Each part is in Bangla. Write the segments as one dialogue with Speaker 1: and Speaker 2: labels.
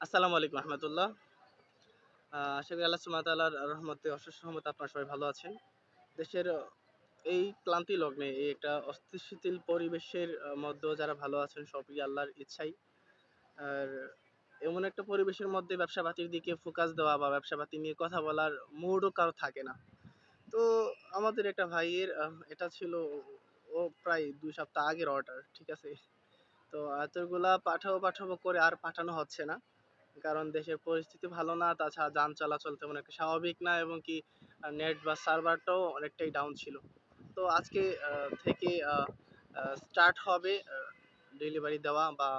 Speaker 1: আসসালামু আলাইকুম রহমতুল্লাহ। আশা করি আল্লাহ সুমা তাল্লাহর রহমতে অশেষ রহমত আপনারা সবাই ভালো আছেন। দেশের এই ক্লান্তি লগ্নে, এই একটা অস্থিতিশীল পরিবেশের মধ্যেও যারা ভালো আছেন, সবই আল্লাহর ইচ্ছাই। আর এমন একটা পরিবেশের মধ্যে ব্যবসা পাতির দিকে ফোকাস দেওয়া বা ব্যবসা পাতি নিয়ে কথা বলার মুডও কারও থাকে না। তো আমাদের একটা ভাইয়ের এটা ছিল ও প্রায় দুই সপ্তাহ আগের অর্ডার ঠিক আছে? তো এতগুলা পাঠাবো পাঠাবো করে আর পাঠানো হচ্ছে না। কারণ দেশের পরিস্থিতি ভালো না, তাছাড়া যান চলাচল তেমন একটা স্বাভাবিক না এবং কি নেট বা সার্ভারটাও অনেকটাই ডাউন ছিল। তো আজকে থেকে স্টার্ট হবে ডেলিভারি দেওয়া বা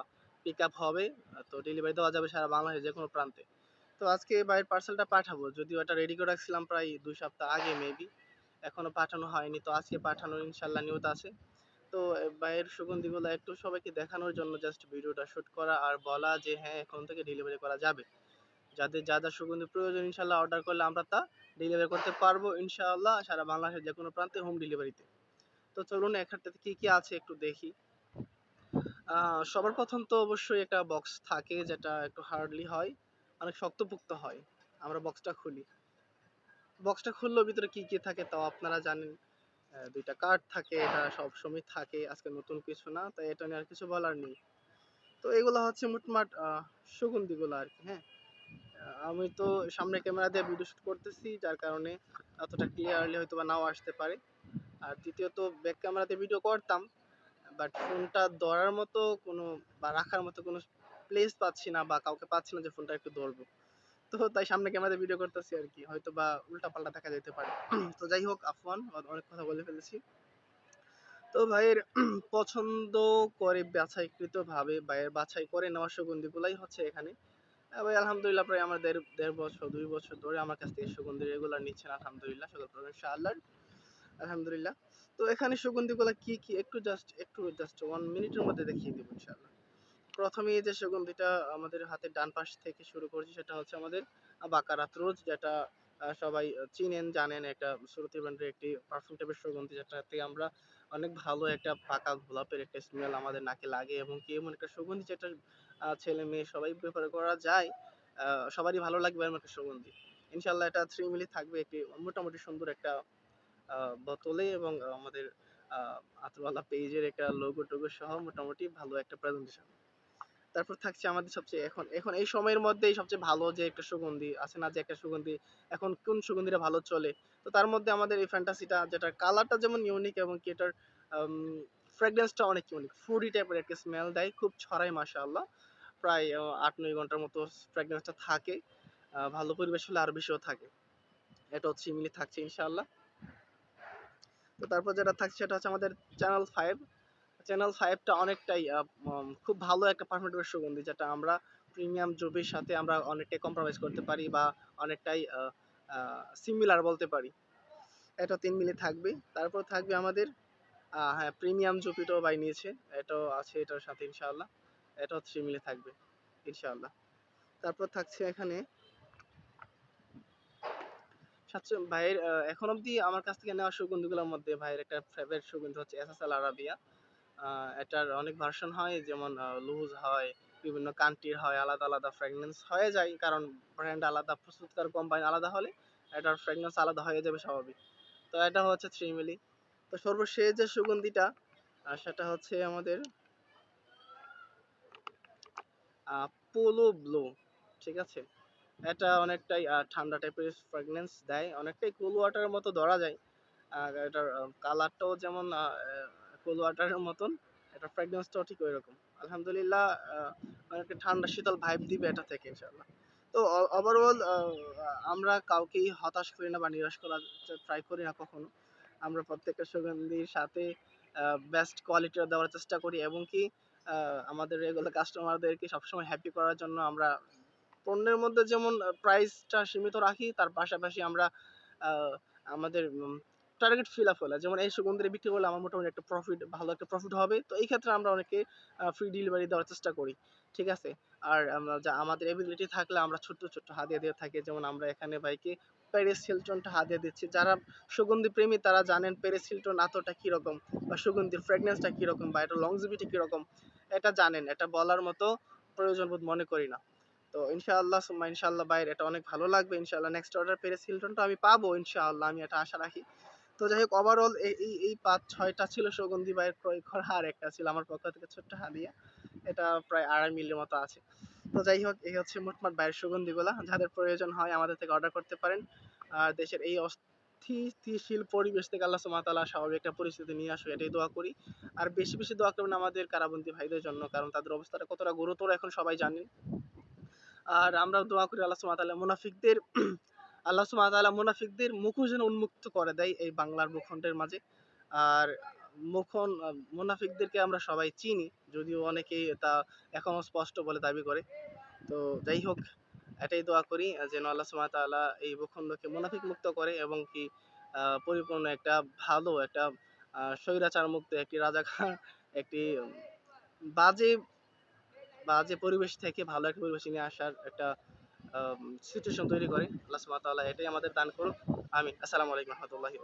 Speaker 1: পিক আপ হবে। তো ডেলিভারি দেওয়া যাবে সারা বাংলাদেশের যে কোনো প্রান্তে। তো আজকে বাইরের পার্সেলটা পাঠাবো। যদিও এটা রেডি করে রাখছিলাম প্রায় দুই সপ্তাহ আগে মেবি এখনও পাঠানো হয়নি। তো আজকে পাঠানোর ইনশাল্লাহ নিয়ত আছে। তো বাইরের সুগন্ধিগুলো একটু সবাইকে দেখানোর জন্য জাস্ট ভিডিওটা শুট করা আর বলা যে হ্যাঁ এখন থেকে ডেলিভারি করা যাবে। যাদের যা যা সুগন্ধি প্রয়োজন, ইনশাল্লাহ অর্ডার করলে আমরা তা ডেলিভারি করতে পারব ইনশাআল্লাহ সারা বাংলাদেশের যে কোনো প্রান্তে হোম ডেলিভারিতে তো। চলুন একটাতে কি কি আছে একটু দেখি। সবার প্রথম তো অবশ্যই একটা বক্স থাকে যেটা একটু হার্ডলি হয়, অনেক শক্তপোক্ত হয়। আমরা বক্সটা খুলি। বক্সটা খুললেও ভিতরে কি কি থাকে তাও আপনারা জানেন। দুইটা কার্ড থাকে, এটা সব সময় থাকে, আজকে নতুন কিছু না, তাই এটা নিয়ে আর কিছু বলার নেই। তো এগুলো হচ্ছে মোটমাট সুগন্ধিগুলো আর কি হ্যাঁ? আমি তো সামনে ক্যামেরা দিয়ে ভিডিও শুট করতেছি, যার কারণে অতটা ক্লিয়ারলি হয়তো বা নাও আসতে পারে। আর দ্বিতীয়ত ব্যাক ক্যামেরাতে ভিডিও করতাম বাট ফোনটা ধরার মতো কোনো বা রাখার মতো কোনো প্লেস পাচ্ছি না বা কাউকে পাচ্ছি না যে ফোনটা একটু ধরবো। তো তাই সামনে ক্যামেরাতে ভিডিও করতেছি আর কি হয়তো বা উল্টা পাল্টা দেখা যেতে পারে। তো যাই হোক, আফওয়ান অনেক কথা বলে ফেলেছি। তো ভাইয়ের পছন্দ করে বাছাইকৃত ভাবে ভাইয়ের বাছাই করে নেওয়া সুগন্ধিগুলাই হচ্ছে এখানে। ভাই, আলহামদুলিল্লাহ প্রায় আমার দেড় দেড় বছর, দুই বছর ধরে আমার কাছ থেকে সুগন্ধি রেগুলার নিচ্ছেন, আলহামদুলিল্লাহ, সকল প্রশংসা আল্লাহর আলহামদুলিল্লাহ। তো এখানে সুগন্ধিগুলো কি কি? একটু জাস্ট একটু জাস্ট ওয়ান মিনিটের মধ্যে দেখিয়ে দেবো ইনশাআল্লাহ। প্রথমে যে সুগন্ধিটা আমাদের হাতের ডান পাশ থেকে শুরু করছি সেটা হচ্ছে আমাদের বাকারাত রোজ যেটা সবাই চিনেন জানেন একটা সুরতি ব্র্যান্ডের একটি পারফিউম টাইপের সুগন্ধি যেটাতে আমরা অনেক ভালো একটা পাকা গোলাপের একটা স্মেল আমাদের নাকে লাগে এবং কি এমন একটা সুগন্ধি যেটা ছেলে মেয়ে সবাই ব্যবহার করা যায় সবারই ভালো লাগবে এমন একটা সুগন্ধি। ইনশাল্লাহ এটা থ্রি মিলি থাকবে একটি মোটামুটি সুন্দর একটা আহ, বোতলে এবং আমাদের আতওয়ালা পেজের একটা লোগো টোগো সহ মোটামুটি ভালো একটা প্রেজেন্টেশন তারপর থাকছে আমাদের সবচেয়ে এখন এখন এই সময়ের মধ্যেই সবচেয়ে ভালো যে একটা সুগন্ধি আছে না, যে একটা সুগন্ধি, এখন কোন সুগন্ধিটা ভালো চলে? তো তার মধ্যে আমাদের এই ফ্যান্টাসিটা যেটা কালারটা যেমন ইউনিক এবং কি এটার ফ্রেগরেন্সটা অনেক ইউনিক ফ্রুটি টাইপের একটা স্মেল দেয়, খুব ছড়াই মাশাআল্লাহ। প্রায় আট নয় ঘণ্টার মতো ফ্রেগরেন্সটা থাকে ভালো পরিবেশ হলে আরও বেশিও থাকে। এটা হচ্ছে ইমলি থাকছে ইনশাআল্লাহ। তো তারপর যেটা থাকছে সেটা হচ্ছে আমাদের চ্যানেল ফাইভ চ্যানেল ফাইভটা অনেকটাই খুব ভালো একটা পারফরমেন্টের সুগন্ধি, যেটা আমরা প্রিমিয়াম জবির সাথে আমরা অনেকটাই কম্প্রোমাইজ করতে পারি বা অনেকটাই সিমিলার বলতে পারি। এটা তিন মিলি থাকবে। তারপর থাকবে আমাদের হ্যাঁ প্রিমিয়াম জুপিটাও বাই নিয়েছে। এটাও আছে এটার সাথে ইনশাআল্লাহ। এটাও থ্রি মিলি থাকবে, ইনশাআল্লাহ। তারপর থাকছে এখানে সাতশো, ভাইয়ের এখন অবধি আমার কাছ থেকে নেওয়া সুগন্ধিগুলোর মধ্যে ভাইয়ের একটা ফেভারিট সুগন্ধি হচ্ছে এসএসএল আরাবিয়া এটার অনেক ভার্সন হয়, যেমন লুজ হয়, বিভিন্ন কান্ট্রির হয়, আলাদা আলাদা ফ্র্যাগনেন্স হয়ে যায়, কারণ ব্র্যান্ড আলাদা প্রস্তুতকার কোম্পানি আলাদা হলে এটার ফ্র্যাগনেন্স আলাদা হয়ে যাবে স্বাভাবিক। তো এটা হচ্ছে থ্রি মিলি তো সর্বশেষ যে সুগন্ধিটা সেটা হচ্ছে আমাদের পোলো ব্লু ঠিক আছে? এটা অনেকটাই ঠান্ডা টাইপের ফ্র্যাগনেন্স দেয়, অনেকটাই কুল ওয়াটারের মতো ধরা যায়। এটার কালারটাও যেমন কুল ওয়াটারের মতন এটার ফ্র্যাগনেন্সটাও ঠিক ওই রকম আলহামদুলিল্লাহ অনেকটা ঠান্ডা, শীতল ভাইব দিবে এটা থেকে, ইনশাআল্লাহ। তো ওভারঅল আমরা কাউকেই হতাশ করি না বা নিরাশ করার ট্রাই করি না কখনো। আমরা প্রত্যেকটা সুগন্ধির সাথে বেস্ট কোয়ালিটির দেওয়ার চেষ্টা করি এবং কি আমাদের রেগুলার কাস্টমারদেরকে সবসময় হ্যাপি করার জন্য আমরা পণ্যের মধ্যে যেমন প্রাইসটা সীমিত রাখি, তার পাশাপাশি আমরা আমাদের টার্গেট ফিল আপ হলে। যেমন এই সুগন্ধিটা বিক্রি করলে আমার মোটামুটি একটা প্রফিট ভালো একটা প্রফিট হবে। তো এই ক্ষেত্রে আমরা অনেকে ফ্রি ডেলিভারি দেওয়ার চেষ্টা করি, ঠিক আছে? আর আমরা যা, আমাদের এবিলিটি থাকলে আমরা ছোট্ট ছোট্ট হাদিয়া দিয়ে থাকি। যেমন আমরা এখানে বাইকে প্যারিস হিলটনটা হাদিয়া দিচ্ছি। যারা সুগন্ধি প্রেমী, তারা জানেন প্যারিস হিলটন আতটা কীরকম বা সুগন্ধির ফ্রেগনেন্সটা কীরকম বা এটা লংজিভিটি কীরকম এটা জানেন। এটা বলার মতো প্রয়োজন বোধ মনে করি না। তো ইনশাআল্লাহ, সুম্মা ইনশাআল্লাহ, বাইর। এটা অনেক ভালো লাগবে। ইনশাআল্লাহ নেক্সট অর্ডার পেরেস হিলটনটা আমি পাবো, ইনশাআল্লাহ। আমি এটা আশা রাখি। তো যাই হোক ওভারঅল এই এই পাঁচ ছয়টা ছিল সুগন্ধি বাইয়ের ক্রয় করা, আর একটা ছিল আমার পক্ষ থেকে ছোট্ট হাদিয়া। এটা প্রায় আড়াই মিলির মতো আছে। তো যাই হোক এই হচ্ছে মোটমাট বাইরের সুগন্ধিগুলা। যাদের প্রয়োজন হয় আমাদের থেকে অর্ডার করতে পারেন। আর দেশের এই অস্থিতিশীল পরিবেশ থেকে আল্লাহ সুমাতালা স্বাভাবিক একটা পরিস্থিতি নিয়ে আসবে এটাই দোয়া করি। আর বেশি বেশি দোয়া করবেন আমাদের কারাবন্দী ভাইদের জন্য, কারণ তাদের অবস্থাটা কতটা গুরুতর এখন সবাই জানেন। আর আমরা দোয়া করি আল্লাহ সুমাতালা মুনাফিকদের আল্লাহ সুমাতালা মুনাফিকদের মুখও যেন উন্মুক্ত করে দেয় এই বাংলার ভূখণ্ডের মাঝে। আর মুখন, মুনাফিকদেরকে আমরা সবাই চিনি, যদিও অনেকেই তা এখনও স্পষ্ট বলে দাবি করে। তো যাই হোক, এটাই দোয়া করি, যেন আল্লাহ তাআলা এই ভূখণ্ডকে মুনাফিক মুক্ত করে এবং কি পরিপূর্ণ একটা ভালো, একটা স্বৈরাচার মুক্ত একটি রাজাকার, একটি বাজে বাজে পরিবেশ থেকে ভালো একটা পরিবেশ নিয়ে আসার একটা সিচুয়েশন তৈরি করে। আল্লাহ তাআলা এটাই আমাদের দান করুক। আমি আসসালামু আলাইকুম রহমতুল্লাহি